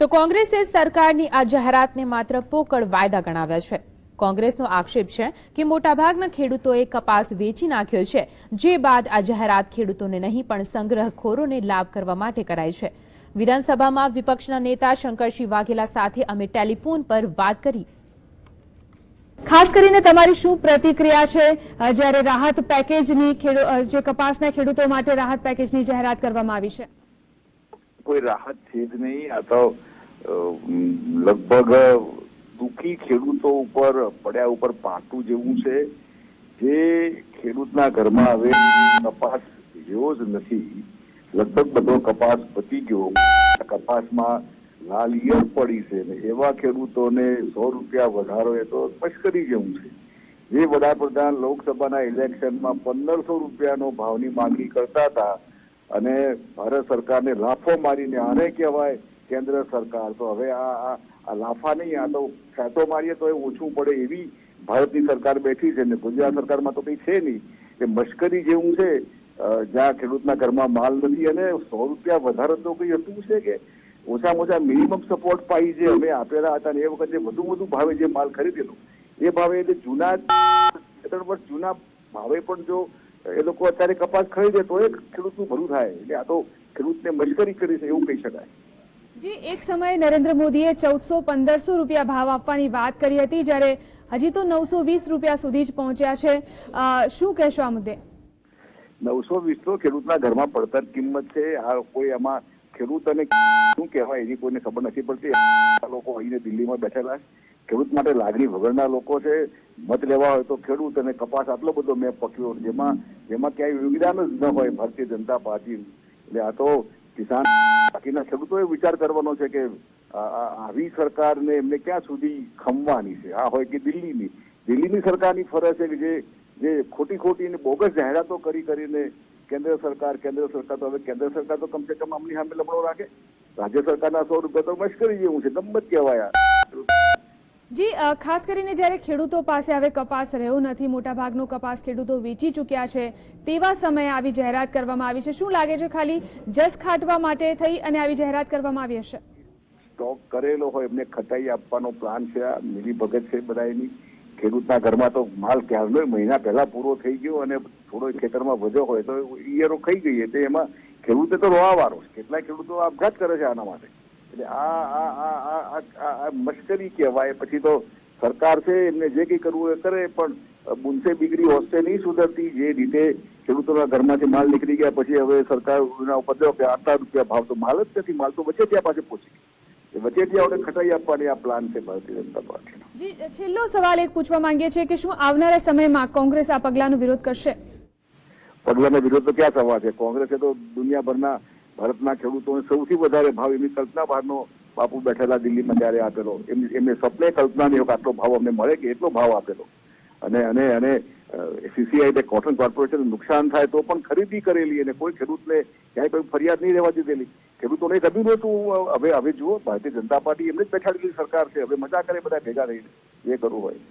તો કોંગ્રેસે સરકારની આ જાહેરાતને માત્ર પોકળ વાયદા ગણાવ્યા છે. કોંગ્રેસનો આક્ષેપ છે કે મોટાભાગના ખેડૂતોએ કપાસ વેચી નાખ્યો છે, જે બાદ આ જાહેરાત ખેડૂતોને નહીં, પણ સંગ્રહખોરોને લાભ કરવા માટે કરાઈ છે. વિધાનસભામાં વિપક્ષના નેતા શંકરસિંહ વાઘેલા સાથે અમે ટેલિફોન પર વાત કરી. ખાસ કરીને તમારી શું પ્રતિક્રિયા છે? જ્યારે રાહત પેકેજની જે કપાસના ખેડૂતો માટે રાહત પેકેજની જાહેરાત કરવામાં આવી છે. કોઈ રાહત છે જ નહીં. આ તો લગભગ દુઃખી ખેડૂતો ઉપર, પડ્યા ઉપર પાટું જેવું છે. જે ખેડૂતના ઘરમાં હવે કપાસ જેવો જ નથી. લગભગ બધો કપાસ પતી ગયો. કપાસમાં લાલ ઈયળ પડી છે ને એવા ખેડૂતોને સો રૂપિયા વધારો એ તો કરી જેવું છે. જે વડાપ્રધાન લોકસભાના ઇલેક્શનમાં પંદરસો રૂપિયાનો ભાવની માંગણી કરતા હતા અને ભારત સરકારને લાફો મારીને, આને કહેવાય કેન્દ્ર સરકાર. તો હવે આ, આ- લાફા નહીં, આ તો ફેંટો મારીએ તો એ ઓછું પડે એવી ભારતની સરકાર બેઠી છે ને ગુજરાત સરકારમાં તો કંઈ છે નહીં. કે મશ્કરી જેવું છે. જ્યાં ખેડૂતના ઘરમાં માલ નથી અને સો રૂપિયા વધારે તો કંઈ હતું છે કે? ઓછામાં ઓછા મિનિમમ સપોર્ટ પાઈ જે અમે આપેલા હતા એ વખતે વધુ વધુ ભાવે જે માલ ખરીદેલો, એ ભાવે એટલે જૂના ત્રણ વર્ષ જૂના ભાવે પણ જો એ લોકો અત્યારે કપાસ ખરીદે તો એ ખેડૂતનું ભરું થાય. એટલે આ તો ખેડૂતને મજબૂરી કરી છે એવું કહી શકાય. જે એક સમયે નરેન્દ્ર મોદીએ ચૌદસો પંદરસો રૂપિયા ભાવ આપવાની વાત કરી હતી જ્યારે હજી તો નવસો વીસ રૂપિયા સુધી જ પહોંચ્યા છે. શું કહેશો આ મુદ્દે? નવસો વીસ તો ખેડૂતના ઘરમાં પડતર કિંમત છે. આ કોઈ આમાં ખેડૂત અને શું કહેવાય એની કોઈને ખબર નથી પડતી. આ લોકો અહીંને દિલ્હીમાં બેઠેલા છે. ખેડૂત માટે લાગણી વગરના લોકો છે, મત લેવા હોય તો ખેડૂત અને કપાસ આટલો બધો મેં પક્યો જેમાં જેમાં ક્યાંય યોગદાન જ ન હોય ભારતીય જનતા પાર્ટી. એટલે આ તો કિસાન બાકીના ખેડૂતોએ વિચાર કરવાનો છે કે આવી સરકારને એમને ક્યાં સુધી ખમવાની છે? આ હોય કે દિલ્હીની? દિલ્હીની સરકારની ફરજ છે કે જે જે ખોટી ખોટી ને બોગસ જાહેરાતો કરી કરીને કેન્દ્ર સરકાર કેન્દ્ર સરકાર તો હવે કેન્દ્ર સરકાર તો કમસે કમ આમની સામે લબડો રાખે. રાજ્ય સરકારના સો રૂપિયા તો મશ્કરી જેવું છે ગમત કહેવાય. જી ખાસ કરીને જ્યારે ખેડૂતો પાસે હવે કપાસ રહ્યો નથી, મોટાભાગનો કપાસ ખેડૂતો વેચી ચૂક્યા છે, તેવા સમયે આવી જાહેરાત કરવામાં આવી છે. શું લાગે છે ખાલી, જસ ખાટવા માટે થઈ અને આવી જાહેરાત કરવામાં આવી હશે? સ્ટોક કરેલો હોય, એમને ખટાઈ આપવાનો પ્લાન છે આ ભગત છે બધા એની ખેડૂતના ઘરમાં તો માલ ક્યારનો મહિના પહેલા પૂરો થઈ ગયો અને થોડો ખેતરમાં વધ્યો હોય, તો ઈયરો ખાઈ ગઈ, એટલે એમાં ખેડૂતે તો રોવાવારો કેટલા ખેડૂતો આપઘાત કરે છે આના માટે. એટલે આ આ મશ્કરી કહેવાય. પછી તો સરકાર છે એમને જે કંઈ કરવું એ કરે પણ બુનસે બિગડી હોસ્તે નહીં સુધરતી જે રીતે ખેડૂતોના ઘરમાંથી માલ નીકળી ગયા પછી હવે સરકાર ઉપદ્રવ કે આટલા રૂપિયા ભાવ તો માલ જ નથી માલ તો વચ્ચે ત્યાં પાસે પહોંચી ગયો. એ વચેટિયાઓને ખટાઈ આપવાની આ પ્લાન છે ભારતીય જનતા પાર્ટીનો. જી છેલ્લો સવાલ એક પૂછવા માંગીએ છીએ કે શું આવનારા સમયમાં કોંગ્રેસ આ પગલાંનો વિરોધ કરશે? પગલાનો વિરોધ તો ક્યાં થવા છે? કોંગ્રેસે તો દુનિયાભરના ભારતના ખેડૂતોને સૌથી વધારે ભાવ એમની કલ્પના બહારનો બાપુ બેઠેલા દિલ્હીમાં જ્યારે આપેલો, એમની, એમને સપ્લે કલ્પના નહીં આટલો ભાવ અમને મળે કે એટલો ભાવ આપેલો. અને અને અને સીસીઆઈ કોટન કોર્પોરેશન નુકસાન થાય તો પણ ખરીદી કરેલી અને કોઈ ખેડૂતને ક્યાંય કોઈ ફરિયાદ નહીં રહેવા દીધેલી. ખેડૂતોને કહ્યું નહોતું હવે હવે જુઓ, ભારતીય જનતા પાર્ટી એમને જ બેઠાડેલી સરકાર છે, હવે મજા કરે બધા ભેગા રહીને, જે કરવું હોય.